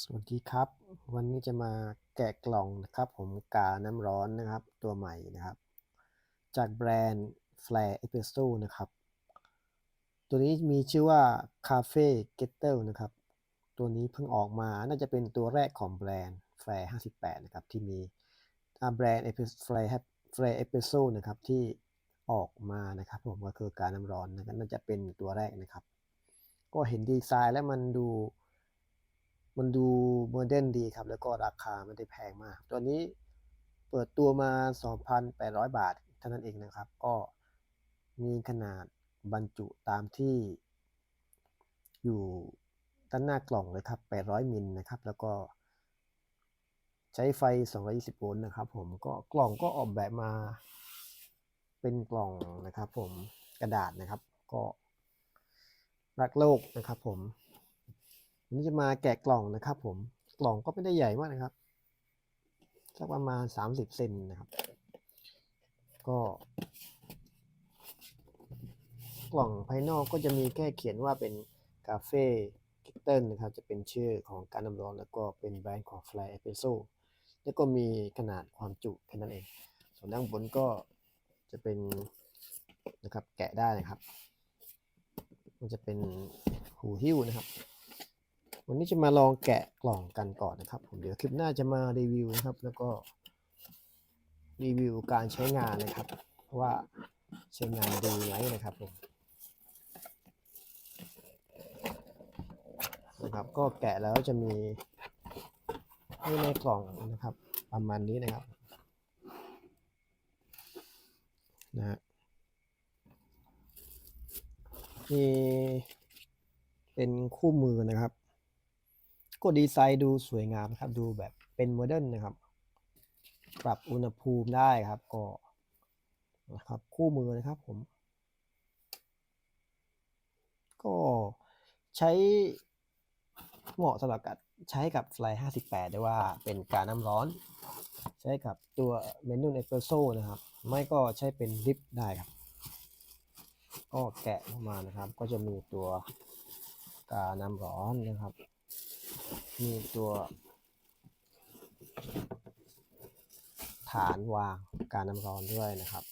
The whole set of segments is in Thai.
สวัสดีครับ วันนี้จะมาแกะกล่องนะครับ ผมกาน้ำร้อนนะครับ ตัวใหม่นะครับ จากแบรนด์ Flare Espresso นะครับ ตัวนี้มีชื่อว่า Cafe Getter นะครับ ตัวนี้เพิ่งออกมาน่าจะเป็นตัวแรกของแบรนด์ Flare 58 นะครับ ที่มีแบรนด์ Flare Flare Espresso นะครับ ที่ออกมานะครับ ผมก็คือการน้ำร้อนนะครับน่าจะเป็นตัวแรกนะครับ ก็เห็นดีไซน์แล้วมันดู มันดูโมเดิร์นดีครับ แล้วก็ราคาไม่ได้แพงมาก ตัวนี้เปิดตัวมา 2,800 บาทเท่านั้นเองนะครับ ก็มีขนาดบรรจุตามที่อยู่ด้านหน้ากล่องเลยครับ 800มิลนะครับ แล้วก็ใช้ไฟ 220 โวลต์นะครับ ผมก็กล่องก็ออกแบบมาเป็นกล่องนะครับ ผมกระดาษนะครับ ก็รักโลกนะครับ ผมันนี้จะมาแกะกล่องนะครับ ผมกล่องก็ไม่ได้ใหญ่มากนะครับสักประมาณ30เซนนะครับ ก็ กล่องภายนอกก็จะมีแค่เขียนว่าเป็นคาเฟ่กิตเติลนะครับ จะเป็นชื่อของการน้ำร้อนแล้วก็เป็นแบรนด์ของ Fly Espresso แล้วก็มีขนาดความจุแค่นั้นเอง ส่วนด้านบนก็จะเป็นนะครับแกะได้นะครับ มันจะเป็นหูหิ้วนะครับ วันนี้จะมาลองแกะกล่องกันก่อนนะครับ ผมเดี๋ยวคลิปหน้าจะมารีวิวนะครับ แล้วก็รีวิวการใช้งานนะครับ ว่าใช้งานดีไหมนะครับผมนะครับก็แกะแล้วจะมีให้ในกล่องนะครับ ประมาณนี้นะครับนะฮะมีเป็นคู่มือนะครับ ก็ดีไซน์ดูสวยงามครับ ดูแบบเป็นโมเดิร์นนะครับ ปรับอุณหภูมิได้ครับ ก็นะครับ คู่มือนะครับผม ก็ใช้เหมาะสำหรับกับใช้กับ Fly 58 ได้ว่าเป็นการน้ำร้อน ใช้กับตัวเมนูเอสเปรสโซ่นะครับ ไม่ก็ใช้เป็นลิปได้ครับ ก็แกะออกมานะครับ ก็จะมีตัวกาน้ำร้อนนะครับ มีตัว ฐานวางการน้ำร้อนด้วยนะครับ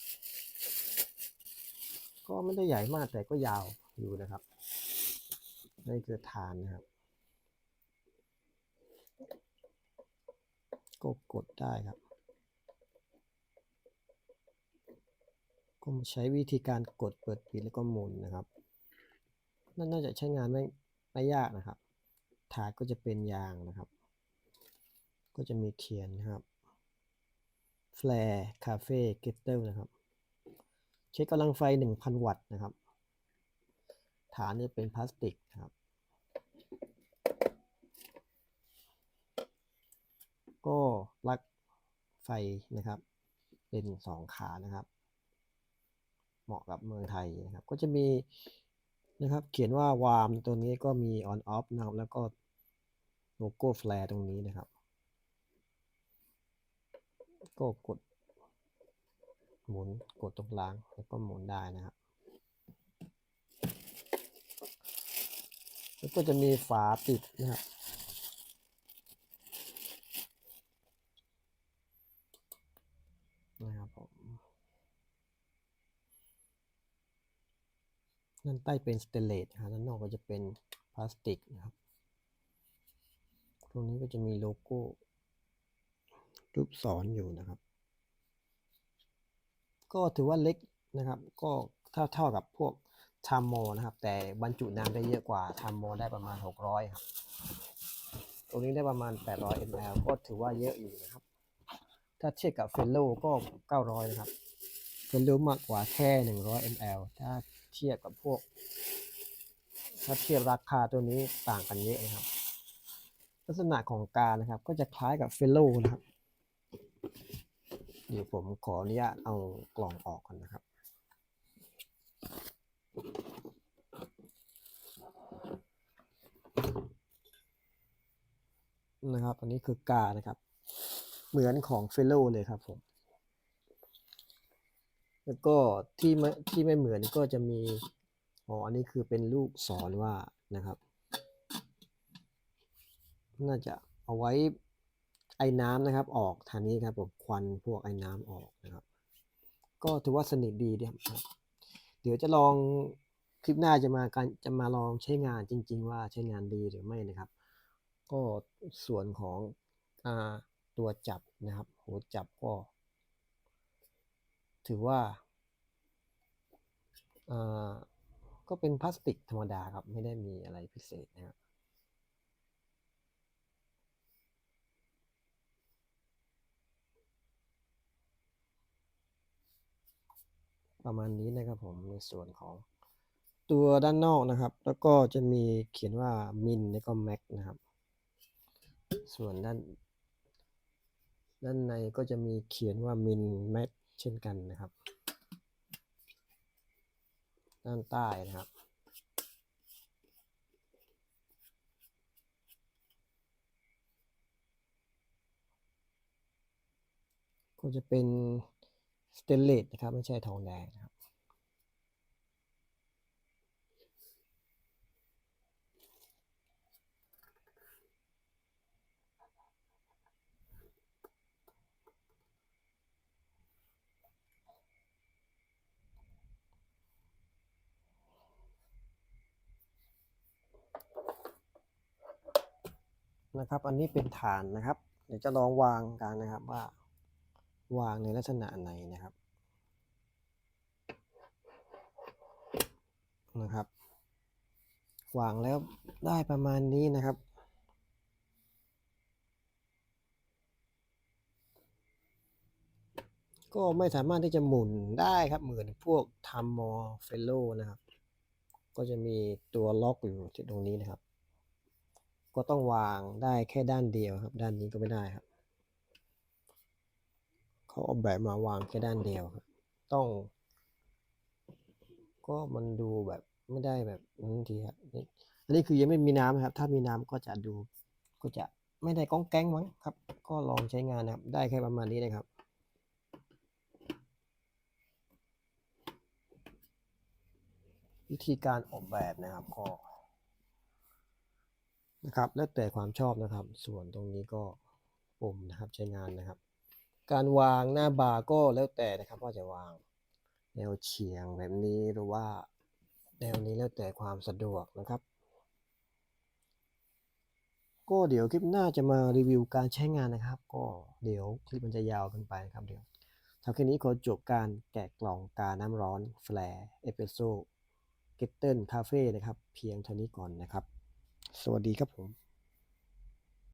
ก็ไม่ได้ใหญ่มากแต่ก็ยาวอยู่นะครับนี่คือฐานนะครับ ก็กดได้ครับก็ใช้วิธีการกดเปิดปิดแล้วก็หมุนนะครับ นั่นน่าจะใช้งานไม่ไม่ยากนะครับ ถาดก็จะเป็นยางนะครับ ก็จะมีเขียนนะครับ Flare Cafe Kettle นะครับใช้กำลังไฟ 1,000 วัตต์นะครับ ฐานจะเป็นพลาสติกนะครับ ก็ลักไฟนะครับ เป็นสองขานะครับ เหมาะกับเมืองไทยนะครับ ก็จะมีนะครับ เขียนว่าวาร์มตัวนี้ก็มี on off นะครับ แล้วก็ โลโก้ flare ตรงนี้นะครับ ก็กด หมุนกดตรงกลางแล้วก็หมุนได้นะครับ แล้วก็จะมีฝาปิดนะครับนะครับผมด้านใต้เป็นสเตนเลสนะครับด้านนอกก็จะเป็นพลาสติกนะครับ ตรงนี้ก็จะมีโลโก้รูปศรอยู่นะครับ ก็ถือว่าเล็กนะครับ ก็เท่าเท่ากับพวกทามโมนะครับ แต่บรรจุน้ำได้เยอะกว่าทามโมได้ประมาณ 600 ครับ ตรงนี้ได้ประมาณ 800 ml ก็ถือว่าเยอะอยู่นะครับ ถ้าเทียบกับเฟลโลก็ 900 นะครับเฟลโลมากกว่าแค่ 100 ml ถ้าเทียบกับพวก ถ้าเทียบราคาตัวนี้ต่างกันเยอะนะครับ ลักษณะของการนะครับ ก็จะคล้ายกับเฟลโลนะครับเดี๋ยวผมขออนุญาตเอากล่องออกก่อนนะครับ นะครับ อันนี้คือกานะครับ เหมือนของเฟลโลเลยครับผม แล้วก็ที่ไม่ที่ไม่เหมือนก็จะมี อ๋อ อันนี้คือเป็นลูกศรว่านะครับ น่าจะเอาไว้ไอ้น้ำนะครับ ออกทางนี้ครับผมควันพวกไอ้น้ำออกนะครับ ก็ถือว่าสนิทดีเดียครับ เดี๋ยวจะลองคลิปหน้าจะมาการจะมาลองใช้งานจริง ๆ ว่าใช้งานดีหรือไม่นะครับ ก็ส่วนของอตัวจับนะครับหัวจับก็ ถือว่าก็เป็นพลาสติกธรรมดาครับ ไม่ได้มีอะไรพิเศษนะครับ ประมาณนี้นะครับผมในส่วนของตัวด้านนอกนะครับ แล้วก็จะมีเขียนว่ามินแล้วก็แม็กนะครับ ส่วนด้าน ด้านในก็จะมีเขียนว่ามินแม็กเช่นกันนะครับ ด้านใต้นะครับก็จะเป็น สเตนเลสนะครับไม่ใช่ทองแดงนะครับนะครับ อันนี้เป็นฐานนะครับ เดี๋ยวจะลองวางกันนะครับว่า วางในลักษณะไหนนะครับนะครับ วางแล้วได้ประมาณนี้นะครับ ก็ไม่สามารถที่จะหมุนได้ครับเหมือนพวกทำมอเฟลโลนะครับ ก็จะมีตัวล็อกอยู่ที่ตรงนี้นะครับ ก็ต้องวางได้แค่ด้านเดียวครับ ด้านนี้ก็ไม่ได้ครับ เขาเอาแบบมาวางแค่ด้านเดียวครับต้อง ก็มันดูแบบไม่ได้แบบนี้ทีครับนี่อันนี้คือยังไม่มีน้ำนะครับ ถ้ามีน้ำก็จะดู ก็จะไม่ได้ก้องแก้งมั้งครับ ก็ลองใช้งานนะครับ ได้แค่ประมาณนี้นะครับวิธีการออกแบบนะครับก็นะครับ แล้วแต่ความชอบนะครับ ส่วนตรงนี้ก็ปุ่มนะครับใช้งานนะครับ การวางหน้าบาร์ก็แล้วแต่นะครับว่าจะวางแนวเฉียงแบบนี้หรือว่าแนวนี้แล้วแต่ความสะดวกนะครับ ก็เดี๋ยวคลิปหน้าจะมารีวิวการใช้งานนะครับ ก็เดี๋ยวคลิปมันจะยาวเกินไปนะครับเดี๋ยวทำแค่นี้ขอจบการแกะกล่องกาน้ำร้อนแฟร์เอสเปรสโซ่เกตเทิลคาเฟ่นะครับ เพียงเท่านี้ก่อนนะครับ สวัสดีครับผม